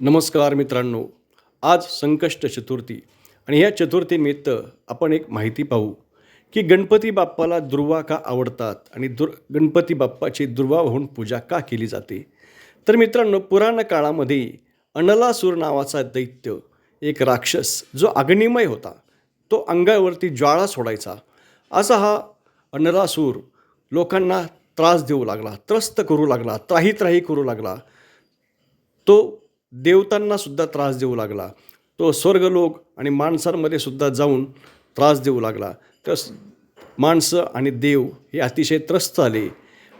नमस्कार मित्रांनो आज संकष्ट चतुर्थी आणि या चतुर्थीनिमित्त आपण एक माहिती पाहू की गणपती बाप्पाला दुर्वा का आवडतात आणि दुर् गणपती बाप्पाची दुर्वा होऊन पूजा का केली जाते? तर मित्रांनो पुराण काळामध्ये अनलासूर नावाचा दैत्य एक राक्षस जो अग्निमय होता तो अंगावरती ज्वाळा सोडायचा. असा हा अनलासूर लोकांना त्रास देऊ लागला त्रस्त करू लागला त्राही त्राही करू लागला. तो देवतांना सुद्धा त्रास देऊ लागला. तो स्वर्गलोक आणि माणसांमध्ये सुद्धा जाऊन त्रास देऊ लागला. तर माणसं आणि देव हे अतिशय त्रस्त आले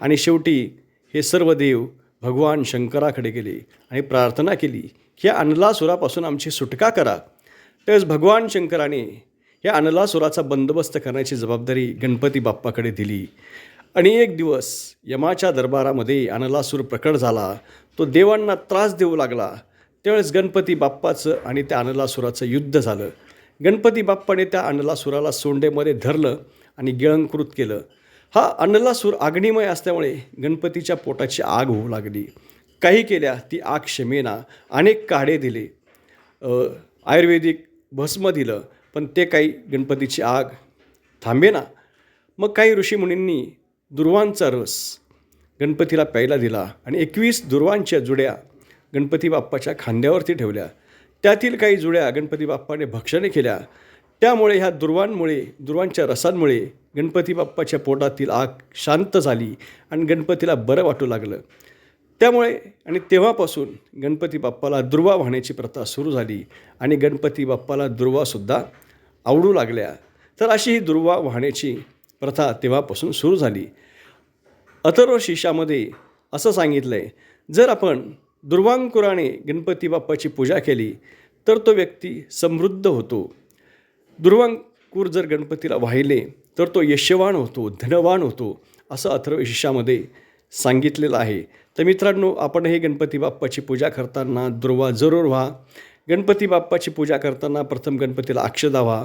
आणि शेवटी हे सर्व देव भगवान शंकराकडे गेले आणि प्रार्थना केली की या अनलासुरापासून आमची सुटका करा. त्यावेळेस भगवान शंकराने या अनलासुराचा बंदोबस्त करण्याची जबाबदारी गणपती बाप्पाकडे दिली. आणि एक दिवस यमाच्या दरबारामध्ये अनलासूर प्रकट झाला. तो देवांना त्रास देऊ लागला. त्यावेळेस गणपती बाप्पाचं आणि त्या अनलासुराचं युद्ध झालं. गणपती बाप्पाने त्या अनलासुराला सोंडेमध्ये धरलं आणि गिळंकृत केलं. हा अनलासूर अग्निमय असल्यामुळे गणपतीच्या पोटाची आग होऊ लागली. काही केल्या ती आग क्षमेना अनेक काढे दिले. आयुर्वेदिक भस्म दिलं पण ते काही गणपतीची आग थांबेना. मग काही ऋषीमुनींनी दुर्वांचा रस. गणपतीला प्यायला दिला आणि एकवीस दुर्वांच्या जुड्या गणपती बाप्पाच्या खांद्यावरती ठेवल्या. त्यातील काही जुड्या गणपती बाप्पाने भक्षणे केल्या. त्यामुळे ह्या दुर्वांमुळे दुर्वांच्या रसांमुळे गणपती बाप्पाच्या पोटातील आग शांत झाली आणि गणपतीला बरं वाटू लागलं. त्यामुळे आणि तेव्हापासून गणपती बाप्पाला दुर्वा वाहण्याची प्रथा सुरू झाली आणि गणपती बाप्पाला दुर्वासुद्धा आवडू लागल्या. तर अशी ही दुर्वा वाहण्याची प्रथा तेव्हापासून सुरू झाली. अथर्व शिष्यामध्ये असं सांगितलं आहे जर आपण दुर्वांकुराने गणपती बाप्पाची पूजा केली तर तो व्यक्ती समृद्ध होतो. दुर्वांकूर जर गणपतीला वाहिले तर तो यशवान होतो धनवान होतो असं अथर्वशिषामध्ये सांगितलेलं आहे. तर मित्रांनो आपणही गणपती बाप्पाची पूजा करताना दुर्वा जरूर व्हा. गणपती बाप्पाची पूजा करताना प्रथम गणपतीला अक्षदा व्हा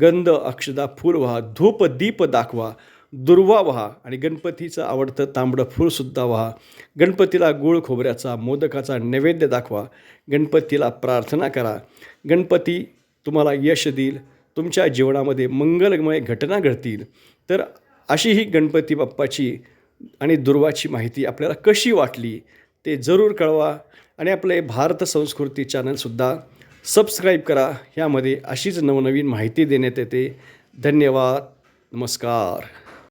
गंध अक्षदा फूल व्हा धूप दीप दाखवा दुर्वा व्हा आणि गणपतीचं आवडतं तांबडं फूलसुद्धा व्हा. गणपतीला गुळ खोबऱ्याचा मोदकाचा नैवेद्य दाखवा. गणपतीला प्रार्थना करा. गणपती तुम्हाला यश देईल. तुमच्या जीवनामध्ये मंगलमय घटना घडतील. तर अशी ही गणपती बाप्पाची आणि दुर्वाची माहिती आपल्याला कशी वाटली ते जरूर कळवा. आणि आपले भारत संस्कृती चॅनलसुद्धा सबस्क्राईब करा. यामध्ये अशीच नवनवीन माहिती देण्यात येते. धन्यवाद. नमस्कार.